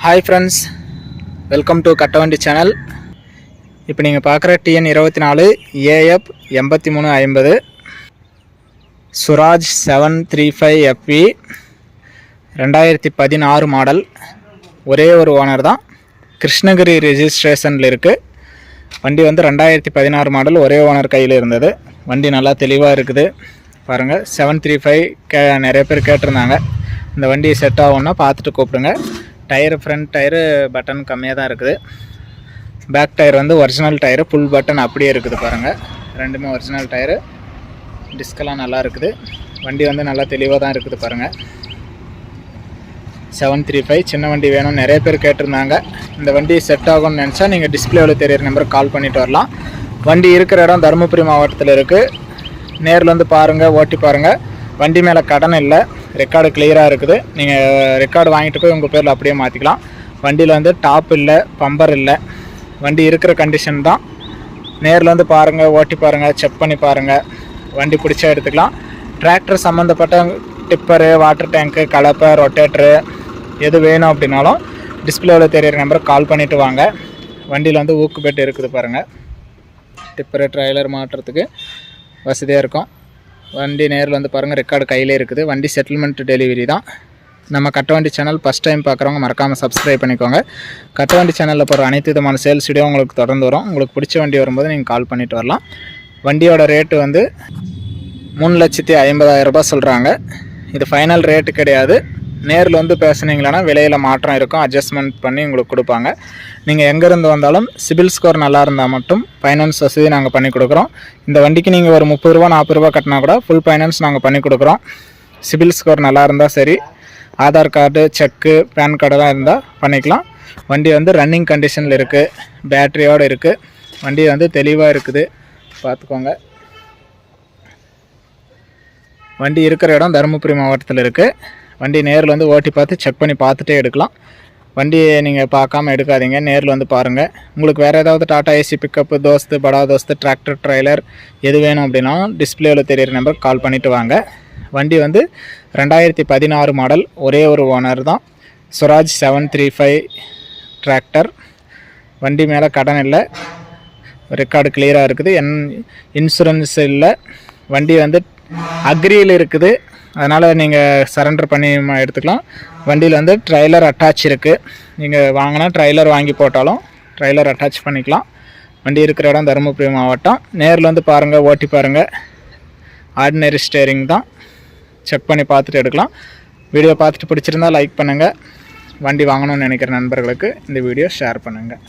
Hi friends welcome to Kattavandi channel இப்போ நீங்கள் பார்க்குற டிஎன் இருபத்தி நாலு ஏஎஃப் எண்பத்தி மூணு ஐம்பது Swaraj seven three five FP ரெண்டாயிரத்தி பதினாறு மாடல் ஒரே ஒரு ஓனர் தான். கிருஷ்ணகிரி ரிஜிஸ்ட்ரேஷனில் இருக்குது வண்டி வந்து ரெண்டாயிரத்தி பதினாறு மாடல் ஒரே ஓனர் கையில் இருந்தது. வண்டி நல்லா தெளிவாக இருக்குது. பாருங்கள் செவன் த்ரீ ஃபைவ் கே நிறைய பேர் கேட்டிருந்தாங்க. இந்த வண்டி செட் ஆகும்னா பார்த்துட்டு கூப்பிடுங்க. டயரு ஃப்ரண்ட் டயரு பட்டன் கம்மியாக தான் இருக்குது. பேக் டயர் வந்து ஒரிஜினல் டயரு ஃபுல் பட்டன் அப்படியே இருக்குது பாருங்கள் ரெண்டுமே ஒரிஜினல் டயரு டிஸ்கெல்லாம் நல்லா இருக்குது. வண்டி வந்து நல்லா தெளிவாக தான் இருக்குது பாருங்கள் செவன் த்ரீ ஃபைவ் சின்ன வண்டி வேணும் நிறைய பேர் கேட்டிருந்தாங்க. இந்த வண்டி செட் ஆகும்னு நினச்சா நீங்கள் டிஸ்பிளேவில் தெரியிற நம்பருக்கு கால் பண்ணிட்டு வரலாம். வண்டி இருக்கிற இடம் தருமபுரி மாவட்டத்தில் இருக்குது நேரில் வந்து பாருங்கள் ஓட்டி பாருங்கள் வண்டி மேலே கடன் இல்லை. ரெக்கார்டு கிளியராக இருக்குது. நீங்கள் ரெக்கார்டு வாங்கிட்டு போய் உங்கள் பேரில் அப்படியே மாற்றிக்கலாம் வண்டியில் வந்து டாப் இல்லை பம்பர் இல்லை. வண்டி இருக்கிற கண்டிஷன் தான். நேரில் வந்து பாருங்கள் ஓட்டி பாருங்கள் செக் பண்ணி பாருங்கள் வண்டி பிடிச்சா எடுத்துக்கலாம். டிராக்டர் சம்மந்தப்பட்ட டிப்பரு வாட்டர் டேங்க்கு கலப்பை ரொட்டேட்ரு எது வேணும் அப்படின்னாலும் டிஸ்பிளேவில் தெரியிற நம்பருக்கு கால் பண்ணிவிட்டு வாங்க. வண்டியில் வந்து ஊக்கு பெட்டு இருக்குது பாருங்கள் டிப்பரு ட்ரைலர் மாட்டுறதுக்கு வசதியாக இருக்கும். வண்டி நேரில் வந்து பாருங்கள் ரெக்கார்டு கையிலே இருக்குது. வண்டி செட்டில்மெண்ட் டெலிவரி தான். நம்ம கட்டவண்டி சேனல் ஃபஸ்ட் டைம் பார்க்குறவங்க மறக்காமல் சப்ஸ்கிரைப் பண்ணிக்கோங்க. கட்டவண்டி சேனலில் போகிற அனைத்து விதமான சேல்ஸ் வீடியோ உங்களுக்கு தொடர்ந்து வரும். உங்களுக்கு பிடிச்ச வண்டி வரும்போது நீங்கள் கால் பண்ணிட்டு வரலாம். வண்டியோட ரேட்டு வந்து மூணு லட்சத்தி ஐம்பதாயிரரூபா சொல்கிறாங்க இது ஃபைனல் ரேட்டு கிடையாது. நேரில் வந்து பேசுனீங்களான்னா விலையில் மாற்றம் இருக்கும். அட்ஜஸ்ட்மெண்ட் பண்ணி உங்களுக்கு கொடுப்பாங்க. நீங்கள் எங்கேருந்து வந்தாலும் சிபில் ஸ்கோர் நல்லா இருந்தால் மட்டும் ஃபைனான்ஸ் வசதி நாங்கள் பண்ணி கொடுக்குறோம். இந்த வண்டிக்கு நீங்கள் ஒரு முப்பது ரூபா நாற்பது ரூபா கட்டினா கூட ஃபுல் ஃபைனான்ஸ் நாங்கள் பண்ணி கொடுக்குறோம். சிபில் ஸ்கோர் நல்லா இருந்தால் சரி. ஆதார் கார்டு செக்கு பேன் கார்டெல்லாம் இருந்தால் பண்ணிக்கலாம். வண்டி வந்து ரன்னிங் கண்டிஷனில் இருக்குது பேட்டரியோடு இருக்குது வண்டி வந்து தெளிவாக இருக்குது. பார்த்துக்கோங்க வண்டி இருக்கிற இடம் தருமபுரி மாவட்டத்தில் இருக்குது வண்டி நேரில் வந்து ஓட்டி பார்த்து செக் பண்ணி பார்த்துட்டே எடுக்கலாம். வண்டியை நீங்கள் பார்க்காம எடுக்காதீங்க நேரில் வந்து பாருங்கள் உங்களுக்கு வேறு ஏதாவது டாடா ஏசி பிக்கப்பு தோஸ்து படா தோஸ்து டிராக்டர் ட்ரைலர் எது வேணும் அப்படின்னா டிஸ்பிளேவில் தெரியிற நம்பருக்கு கால் பண்ணிவிட்டு வாங்க. வண்டி வந்து ரெண்டாயிரத்தி பதினாறு மாடல் ஒரே ஒரு ஓனர் தான். Swaraj seven three five tractor வண்டி மேலே கடன் இல்லை. ரெக்கார்டு கிளியராக இருக்குது. என் இன்சூரன்ஸ் இல்லை. வண்டி வந்து அக்ரியில் இருக்குது. அதனால் நீங்கள் சரண்டர் பண்ணி எடுத்துக்கலாம். வண்டியில் வந்து ட்ரைலர் அட்டாச் இருக்குது நீங்கள் வாங்கினா ட்ரைலர் வாங்கி போட்டாலும் ட்ரைலர் அட்டாச் பண்ணிக்கலாம். வண்டி இருக்கிற இடம் தருமபுரி மாவட்டம். நேரில் வந்து பாருங்கள் ஓட்டி பாருங்கள் ஆர்டினரி ஸ்டேரிங் தான். செக் பண்ணி பார்த்துட்டு எடுக்கலாம். வீடியோ பார்த்துட்டு பிடிச்சிருந்தா லைக் பண்ணுங்கள் வண்டி வாங்கணும்னு நினைக்கிற நண்பர்களுக்கு இந்த வீடியோ ஷேர் பண்ணுங்கள்